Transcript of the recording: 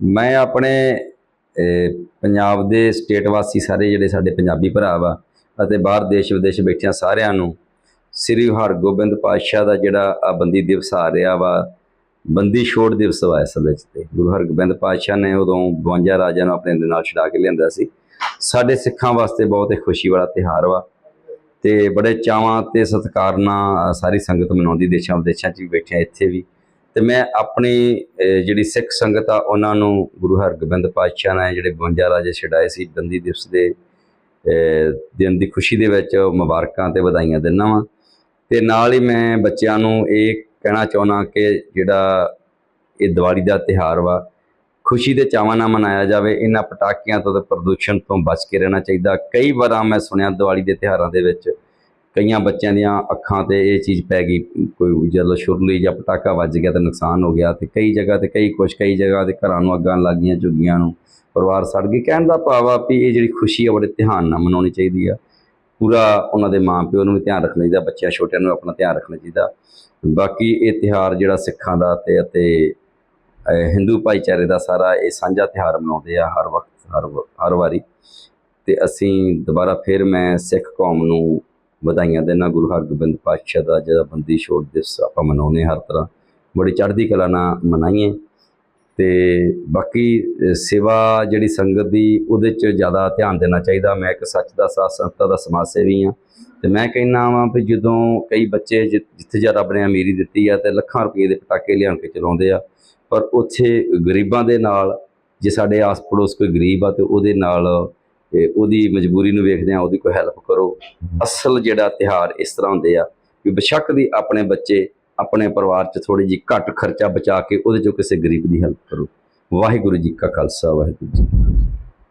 ਮੈਂ ਆਪਣੇ ਪੰਜਾਬ ਦੇ ਸਟੇਟ ਵਾਸੀ ਸਾਰੇ ਜਿਹੜੇ ਸਾਡੇ ਪੰਜਾਬੀ ਭਰਾ ਵਾ ਅਤੇ ਬਾਹਰ ਦੇਸ਼ ਵਿਦੇਸ਼ ਬੈਠਿਆਂ ਸਾਰਿਆਂ ਨੂੰ ਸ੍ਰੀ ਹਰਗੋਬਿੰਦ ਪਾਤਸ਼ਾਹ ਦਾ ਜਿਹੜਾ ਆ ਬੰਦੀ ਦਿਵਸ ਆ ਰਿਹਾ ਵਾ, ਬੰਦੀ ਛੋੜ ਦਿਵਸ ਵਾ ਇਸ ਵਿੱਚ ਤੇ। ਗੁਰੂ ਹਰਗੋਬਿੰਦ ਪਾਤਸ਼ਾਹ ਨੇ ਉਦੋਂ 52 ਰਾਜਿਆਂ ਨੂੰ ਆਪਣੇ ਨਾਲ ਛੁਡਾ ਕੇ ਲਿਆਂਦਾ ਸੀ। ਸਾਡੇ ਸਿੱਖਾਂ ਵਾਸਤੇ ਬਹੁਤ ਹੀ ਖੁਸ਼ੀ ਵਾਲਾ ਤਿਉਹਾਰ ਵਾ ਤੇ ਬੜੇ ਚਾਵਾਂ ਤੇ ਸਤਿਕਾਰ ਨਾਲ ਸਾਰੀ ਸੰਗਤ ਮਨਾਉਂਦੀ ਦੇਸ਼ਾਂ ਵਿਦੇਸ਼ਾਂ 'ਚ ਵੀ ਬੈਠਿਆ ਇੱਥੇ ਵੀ। ਤੇ ਮੈਂ ਆਪਣੀ ਜਿਹੜੀ ਸਿੱਖ ਸੰਗਤ ਆ, ਉਹਨਾਂ ਨੂੰ ਗੁਰੂ ਹਰਗੋਬਿੰਦ ਪਾਤਸ਼ਾਹ ਨੇ ਜਿਹੜੇ 52 ਰਾਜੇ ਛਡਾਏ ਸੀ ਬੰਦੀ ਦਿਵਸ ਦੇ ਦਿਨ ਦੀ ਖੁਸ਼ੀ ਦੇ ਵਿੱਚ ਮੁਬਾਰਕਾਂ ਤੇ ਵਧਾਈਆਂ ਦਿੰਦਾ ਵਾਂ। ਤੇ ਨਾਲ ਹੀ ਮੈਂ ਬੱਚਿਆਂ ਨੂੰ ਇਹ ਕਹਿਣਾ ਚਾਹੁੰਦਾ ਕਿ ਜਿਹੜਾ ਇਹ ਦੀਵਾਲੀ ਦਾ ਤਿਉਹਾਰ ਵਾ, ਖੁਸ਼ੀ ਦੇ ਚਾਵਾਂ ਨਾਲ ਮਨਾਇਆ ਜਾਵੇ। ਇਹਨਾਂ ਪਟਾਕਿਆਂ ਤੋਂ ਤੇ ਪ੍ਰਦੂਸ਼ਣ ਤੋਂ ਬਚ ਕੇ ਰਹਿਣਾ ਚਾਹੀਦਾ। ਕਈ ਵਾਰਾਂ ਮੈਂ ਸੁਣਿਆ ਦੀਵਾਲੀ ਦੇ ਤਿਉਹਾਰਾਂ ਦੇ ਵਿੱਚ ਕਈਆਂ ਬੱਚਿਆਂ ਦੀਆਂ ਅੱਖਾਂ ਤੇ ਇਹ ਚੀਜ਼ ਪੈ ਗਈ, ਕੋਈ ਜਦੋਂ ਸੁਰਲੀ ਜਾਂ ਪਟਾਕਾ ਵੱਜ ਗਿਆ ਤਾਂ ਨੁਕਸਾਨ ਹੋ ਗਿਆ ਤੇ ਕਈ ਜਗ੍ਹਾ ਤੇ ਕਈ ਕੁਛ, ਕਈ ਜਗ੍ਹਾ ਤੇ ਘਰਾਂ ਨੂੰ ਅੱਗਾਂ ਲੱਗ ਗਈਆਂ ਝੁੱਗੀਆਂ ਨੂੰ, ਪਰਿਵਾਰ ਸੜ ਗਏ। ਕਹਿਣ ਦਾ ਭਾਵ ਆ ਵੀ ਇਹ ਜਿਹੜੀ ਖੁਸ਼ੀ ਆ, ਬੜੇ ਧਿਆਨ ਨਾਲ ਮਨਾਉਣੀ ਚਾਹੀਦੀ ਆ। ਪੂਰਾ ਉਹਨਾਂ ਦੇ ਮਾਂ ਪਿਓ ਨੂੰ ਵੀ ਧਿਆਨ ਰੱਖਣਾ ਚਾਹੀਦਾ, ਬੱਚਿਆਂ, ਛੋਟਿਆਂ ਨੂੰ ਆਪਣਾ ਧਿਆਨ ਰੱਖਣਾ ਚਾਹੀਦਾ। ਬਾਕੀ ਇਹ ਤਿਉਹਾਰ ਜਿਹੜਾ ਸਿੱਖਾਂ ਦਾ ਤੇ ਅਤੇ ਹਿੰਦੂ ਭਾਈਚਾਰੇ ਦਾ ਸਾਰਾ ਇਹ ਸਾਂਝਾ ਤਿਉਹਾਰ ਮਨਾਉਂਦੇ ਆ ਹਰ ਵਕਤ, ਹਰ ਵ- ਹਰ ਵਾਰੀ। ਤੇ ਅਸੀਂ ਦੁਬਾਰਾ ਫਿਰ ਮੈਂ ਸਿੱਖ ਕੌਮ ਨੂੰ ਵਧਾਈਆਂ ਦੇਣਾ ਗੁਰੂ ਹਰਗੋਬਿੰਦ ਪਾਤਸ਼ਾਹ ਦਾ, ਜਿਹੜਾ ਬੰਦੀ ਛੋੜ ਦਿਵਸ ਆਪਾਂ ਮਨਾਉਂਦੇ ਹਰ ਤਰ੍ਹਾਂ। ਬੜੀ ਚੜ੍ਹਦੀ ਕਲਾ ਨਾਲ ਮਨਾਈਏ। ਤੇ ਬਾਕੀ ਸੇਵਾ ਜਿਹੜੀ ਸੰਗਤ ਦੀ, ਉਹਦੇ 'ਚ ਜ਼ਿਆਦਾ ਧਿਆਨ ਦੇਣਾ ਚਾਹੀਦਾ। ਮੈਂ ਇੱਕ ਸੱਚ ਦਾ ਸਾਥ ਸੰਸਥਾ ਦਾ ਸਮਾਜ ਸੇਵੀ ਹਾਂ। ਤੇ ਮੈਂ ਕਹਿੰਦਾ ਵਾਂ ਵੀ ਜਦੋਂ ਕਈ ਬੱਚੇ ਜਿ- ਜਿੱਥੇ ਜਾ ਰੱਬ ਨੇ ਅਮੀਰੀ ਦਿੱਤੀ ਆ ਤੇ ਲੱਖਾਂ ਰੁਪਏ ਦੇ ਪਟਾਕੇ ਲਿਆਣ ਕੇ ਚਲਾਉਂਦੇ ਆ। ਪਰ ਉੱਥੇ ਗਰੀਬਾਂ ਦੇ ਨਾਲ, ਜੇ ਸਾਡੇ ਆਸ ਪੜੋਸ ਕੋਈ ਗਰੀਬ ਆ ਤੇ ਉਹਦੇ ਨਾਲ ਤੇ ਉਹਦੀ ਮਜਬੂਰੀ ਨੂੰ ਵੇਖਦੇ ਆ ਉਹਦੀ ਕੋਈ ਹੈਲਪ ਕਰੋ। ਅਸਲ ਜਿਹੜਾ ਤਿਹਾਰ ਇਸ ਤਰ੍ਹਾਂ ਹੁੰਦੇ ਆ ਕਿ ਬੇਸ਼ੱਕ ਦੀ ਆਪਣੇ ਬੱਚੇ ਆਪਣੇ ਪਰਿਵਾਰ 'ਚ ਥੋੜੀ ਜਿਹੀ ਘੱਟ ਖਰਚਾ ਬਚਾ ਕੇ ਉਹਦੇ 'ਚੋਂ ਕਿਸੇ ਗਰੀਬ ਦੀ ਹੈਲਪ ਕਰੋ। ਵਾਹਿਗੁਰੂ ਜੀ ਕਾ ਖਾਲਸਾ ਵਾਹਿਗੁਰੂ ਜੀ